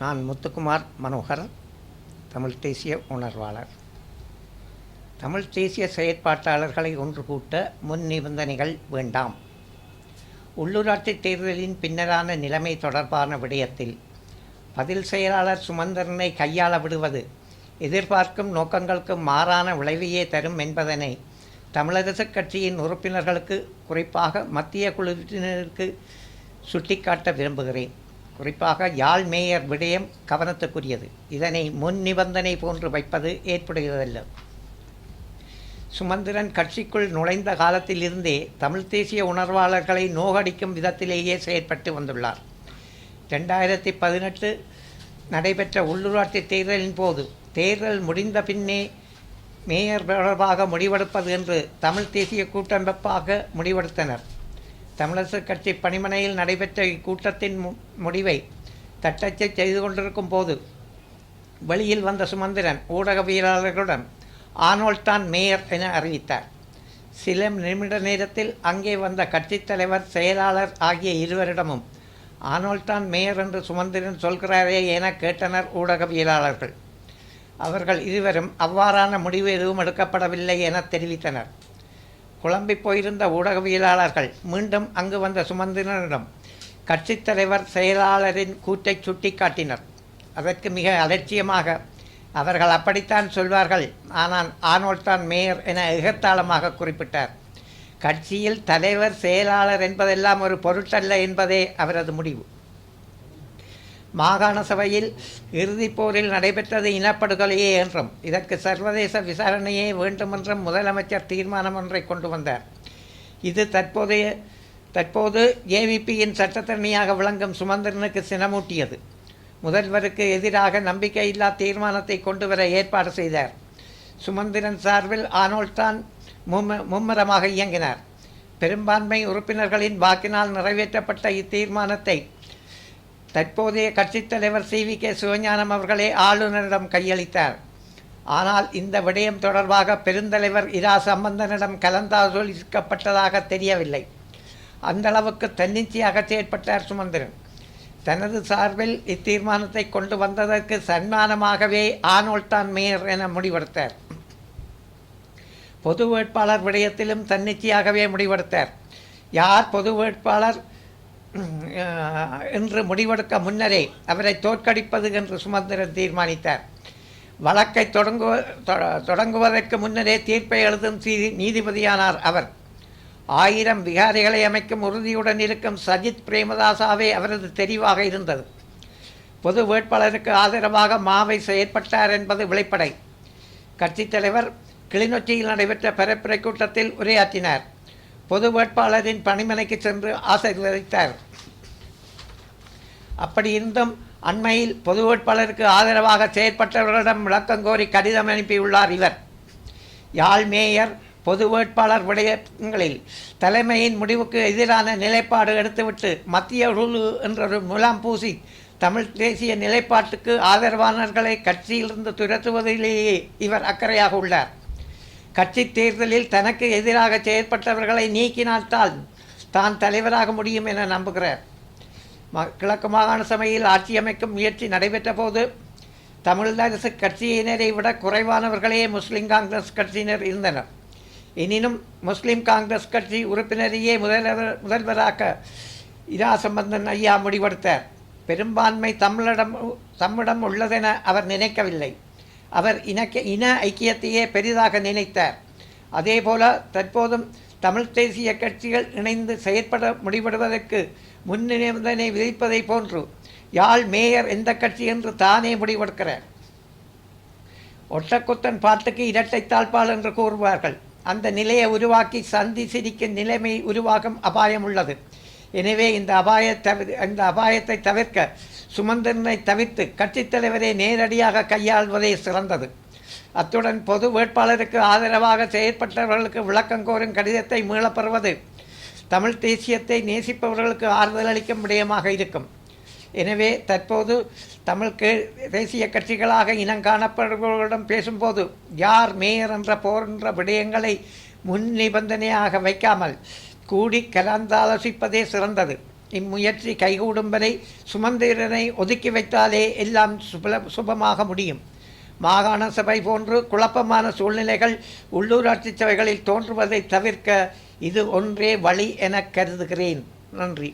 நான் முத்துக்குமார் மனோகர் தமிழ் தேசிய உணர்வாளர். தமிழ் தேசிய செயற்பாட்டாளர்களை ஒன்று கூட்ட முன் நிபந்தனைகள் வேண்டாம். உள்ளூராட்சி தேர்தலின் பின்னரான நிலைமை தொடர்பான விடயத்தில் பதில் செயலாளர் சுமந்திரனை கையாள விடுவது எதிர்பார்க்கும் நோக்கங்களுக்கு மாறான விளைவையே தரும் என்பதனை தமிழரசுக் கட்சியின் உறுப்பினர்களுக்கு குறிப்பாக மத்திய குழுவினருக்கு சுட்டிக்காட்ட விரும்புகிறேன். குறிப்பாக யாழ் மேயர் விடயம் கவனத்துக்குரியது. இதனை முன் நிபந்தனை போன்று வைப்பது ஏற்புடையதல்ல. சுமந்திரன் கட்சிக்குள் நுழைந்த காலத்திலிருந்தே தமிழ் தேசிய உணர்வாளர்களை நோகடிக்கும் விதத்திலேயே செயற்பட்டு வந்துள்ளார். ரெண்டாயிரத்தி பதினெட்டு நடைபெற்ற உள்ளூராட்சி தேர்தலின் போது தேர்தல் முடிந்த பின்னே மேயர் தொடர்பாக முடிவெடுப்பது என்று தமிழ் தேசிய கூட்டமைப்பாக முடிவெடுத்தனர். தமிழரசு கட்சி பணிமனையில் நடைபெற்ற இக்கூட்டத்தின் முடிவை தட்டச்சை செய்து கொண்டிருக்கும் போது வெளியில் வந்த சுமந்திரன் ஊடகவியலாளர்களுடன் ஆனோல்டான் தான் மேயர் என அறிவித்தார். சில நிமிட நேரத்தில் அங்கே வந்த கட்சித் தலைவர் செயலாளர் ஆகிய இருவரிடமும் ஆனோல்டான் தான் மேயர் என்று சுமந்திரன் சொல்கிறாரே என கேட்டனர் ஊடகவியலாளர்கள். அவர்கள் இருவரும் அவ்வாறான முடிவு எதுவும் எடுக்கப்படவில்லை என தெரிவித்தனர். குழம்பி போயிருந்த ஊடகவியலாளர்கள் மீண்டும் அங்கு வந்த சுமந்திரனிடம் கட்சித் தலைவர் செயலாளரின் கூற்றை சுட்டிக்காட்டினர். அதற்கு மிக அலட்சியமாக அவர்கள் அப்படித்தான் சொல்வார்கள் ஆனால் ஆனோல் தான் மேயர் என எகத்தாளமாக குறிப்பிட்டார். கட்சியில் தலைவர் செயலாளர் என்பதெல்லாம் ஒரு பொருட்டல்ல என்பதே அவரது முடிவு. மாகாண சபையில் இறுதிப் போரில் நடைபெற்றது இனப்படுகொலையே என்றும் இதற்கு சர்வதேச விசாரணையே வேண்டுமென்றும் முதலமைச்சர் தீர்மானம் ஒன்றை கொண்டு வந்தார். இது தற்போதைய தற்போது ஏவிபியின் சட்டத்தரணியாக விளங்கும் சுமந்திரனுக்கு சினமூட்டியது. முதல்வருக்கு எதிராக நம்பிக்கையில்லா தீர்மானத்தை கொண்டு வர ஏற்பாடு செய்தார். சுமந்திரன் சார்பில் ஆனோல்ட் மும்ம மும்முரமாக இயங்கினார். பெரும்பான்மை உறுப்பினர்களின் வாக்கினால் நிறைவேற்றப்பட்ட இத்தீர்மானத்தை தற்போதைய கட்சித் தலைவர் சி. வி. கே. சிவஞானம் அவர்களே ஆளுநரிடம் கையளித்தார். ஆனால் இந்த விடயம் தொடர்பாக பெருந்தலைவர் இரா. சம்பந்தனிடம் கலந்தாலோசிக்கப்பட்டதாக தெரியவில்லை. அந்த அளவுக்கு தன்னிச்சையாக செயற்பட்டார் சுமந்திரன். தனது சார்பில் இத்தீர்மானத்தை கொண்டு வந்ததற்கு சன்மானமாகவே ஆனோல்டான் மேயர் என முடிவெடுத்தார். பொது வேட்பாளர் விடயத்திலும் தன்னிச்சையாகவே முடிவெடுத்தார். யார் பொது வேட்பாளர்? என்று முடிவெடுக்க முன்னரே அவரை தோற்கடிப்பது என்று சுமந்திரன் தீர்மானித்தார். வழக்கை தொடங்குவ தொ- தொடங்குவதற்கு முன்னரே தீர்ப்பை எழுதும் சீ- நீதிபதியானார் அவர். ஆயிரம் விகாரிகளை அமைக்கும் உறுதியுடன் இருக்கும் சஜித் பிரேமதாசாவே அவரது தெரிவாக இருந்தது. பொது வேட்பாளருக்கு ஆதரவாக மாவை செயற்பட்டார் என்பது வெளிப்படை கட்சித் தலைவர் கிளிநொச்சியில் நடைபெற்ற பரப்புரை கூட்டத்தில் உரையாற்றினார். பொது வேட்பாளரின் பணிமனைக்கு சென்று ஆசீர்வதித்தார் அப்படி இருந்தும் அண்மையில் பொது வேட்பாளருக்கு ஆதரவாக செயற்பட்டவர்களிடம் விளக்கம் கோரி கடிதம் அனுப்பியுள்ளார் இவர். யாழ் மேயர் பொது வேட்பாளர் விடயங்களில் தலைமையின் முடிவுக்கு எதிரான நிலைப்பாடு எடுத்துவிட்டு மத்திய குழு என்றொரு முலாம் பூசி தமிழ் தேசிய நிலைப்பாட்டுக்கு ஆதரவாளர்களை கட்சியிலிருந்து துரத்துவதிலேயே இவர் அக்கறையாக உள்ளார். கட்சி தேர்தலில் தனக்கு எதிராக செயற்பட்டவர்களை நீக்கினால்தான் தான் தலைவராக முடியும் என நம்புகிறார். ம- கிழக்கு மாகாண சபையில் ஆட்சி அமைக்கும் முயற்சி நடைபெற்ற போது தமிழரசு கட்சியினரை விட குறைவானவர்களே முஸ்லிம் காங்கிரஸ் கட்சியினர் இருந்தனர். எனினும் முஸ்லிம் காங்கிரஸ் கட்சி உறுப்பினரையே முதல்வர் முதல்வராக இரா சம்பந்தன் ஐயா முடிவெடுத்தார். பெரும்பான்மை தமிழிடம் தம்மிடம் உள்ளதென அவர் நினைக்கவில்லை. அவர் இனக்க இன ஐக்கியத்தையே பெரிதாக நினைத்தார். அதேபோல தற்போதும் தமிழ் தேசிய கட்சிகள் இணைந்து செயற்பட முடிவெடுவதற்கு முன்னிபந்தனை விதிப்பதை போன்று யாழ் மேயர் எந்த கட்சி என்று தானே முடிவெடுக்கிறார். ஒட்டக்குத்தன் பாட்டுக்கு இரட்டை தாழ்பால் என்று கூறுவார்கள். அந்த நிலையை உருவாக்கி சந்தி சிரிக்கும் நிலைமை உருவாகும் அபாயம் உள்ளது. எனவே இந்த அபாய தவிர இந்த அபாயத்தை தவிர்க்க சுமந்திரனை தவிர்த்து கட்சித் தலைவரை நேரடியாக கையாள்வதே சிறந்தது. அத்துடன் பொது வேட்பாளருக்கு ஆதரவாக செயற்பட்டவர்களுக்கு விளக்கம் கோரும் கடிதத்தை மீளப்பெறுவது தமிழ் தேசியத்தை நேசிப்பவர்களுக்கு ஆறுதல் அளிக்கும் விடயமாக இருக்கும். எனவே தற்போது தமிழ் கே தேசிய கட்சிகளாக இனம் காணப்படுபவர்களிடம் பேசும்போது யார் மேயர் என்ற போன்ற விடயங்களை முன் நிபந்தனையாக வைக்காமல் கூடி கலந்தாலோசிப்பதே சிறந்தது. இம்முயற்சி கைகூடும் வரை சுமந்திரனை ஒதுக்கி வைத்தாலே எல்லாம் சுபல சுபமாக முடியும். மாகாண சபை போன்று குழப்பமான சூழ்நிலைகள் உள்ளூராட்சி சபைகளில் தோன்றுவதை தவிர்க்க இது ஒன்றே வழி என கருதுகிறேன். நன்றி.